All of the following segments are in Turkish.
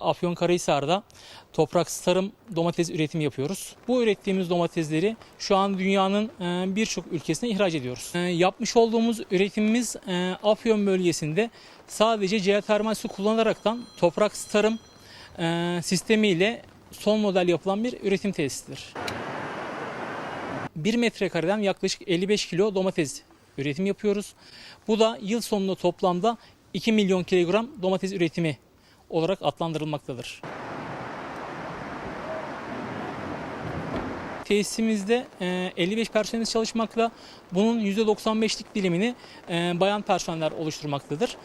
Afyonkarahisar'da topraksız tarım domates üretimi yapıyoruz. Bu ürettiğimiz domatesleri şu an dünyanın e, birçok ülkesine ihraç ediyoruz. E, Yapmış olduğumuz üretimimiz e, Afyon bölgesinde sadece jeotermal su kullanaraktan topraksız tarım sistemiyle son model yapılan bir üretim tesisidir. 1 metrekareden yaklaşık 55 kilo domates üretim yapıyoruz. Bu da yıl sonunda toplamda 2 milyon kilogram domates üretimi olarak adlandırılmaktadır. Tesisimizde e, 55 personelimiz çalışmakla. Bunun %95'lik dilimini e, bayan personeller oluşturmaktadır.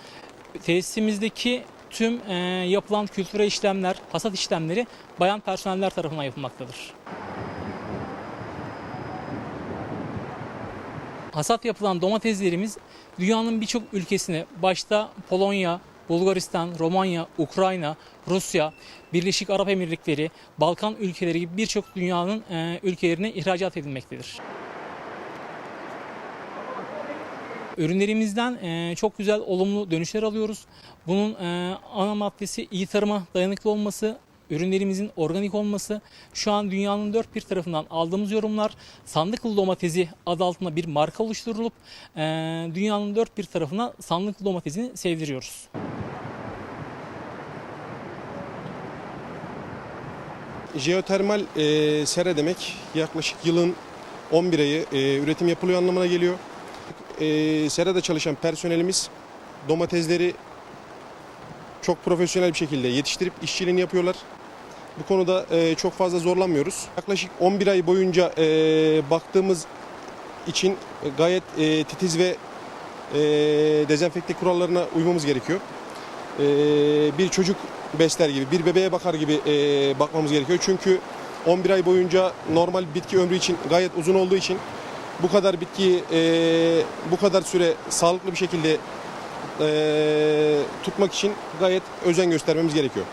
Tesisimizdeki tüm e, yapılan kültüre işlemler, hasat işlemleri bayan personeller tarafından yapılmaktadır. Hasat yapılan domateslerimiz dünyanın birçok ülkesine başta Polonya, Bulgaristan, Romanya, Ukrayna, Rusya, Birleşik Arap Emirlikleri, Balkan ülkeleri gibi birçok dünyanın e, ülkelerine ihracat edilmektedir. Ürünlerimizden e, çok güzel olumlu dönüşler alıyoruz. Bunun e, ana maddesi iyi tarıma dayanıklı olması, ürünlerimizin organik olması. Şu an dünyanın dört bir tarafından aldığımız yorumlar sandıklı domatesi adı altında bir marka oluşturulup e, dünyanın dört bir tarafına sandıklı domatesini sevdiriyoruz. Jeotermal e, sera demek yaklaşık yılın 11 ayı e, üretim yapılıyor anlamına geliyor. E, serada çalışan personelimiz domatesleri çok profesyonel bir şekilde yetiştirip işçiliğini yapıyorlar. Bu konuda e, çok fazla zorlanmıyoruz. Yaklaşık 11 ay boyunca e, baktığımız için gayet e, titiz ve dezenfekte kurallarına uymamız gerekiyor. Bir çocuk besler gibi, bir bebeğe bakar gibi bakmamız gerekiyor. Çünkü 11 ay boyunca normal bitki ömrü için gayet uzun olduğu için bu kadar bitkiyi bu kadar süre sağlıklı bir şekilde e, tutmak için gayet özen göstermemiz gerekiyor.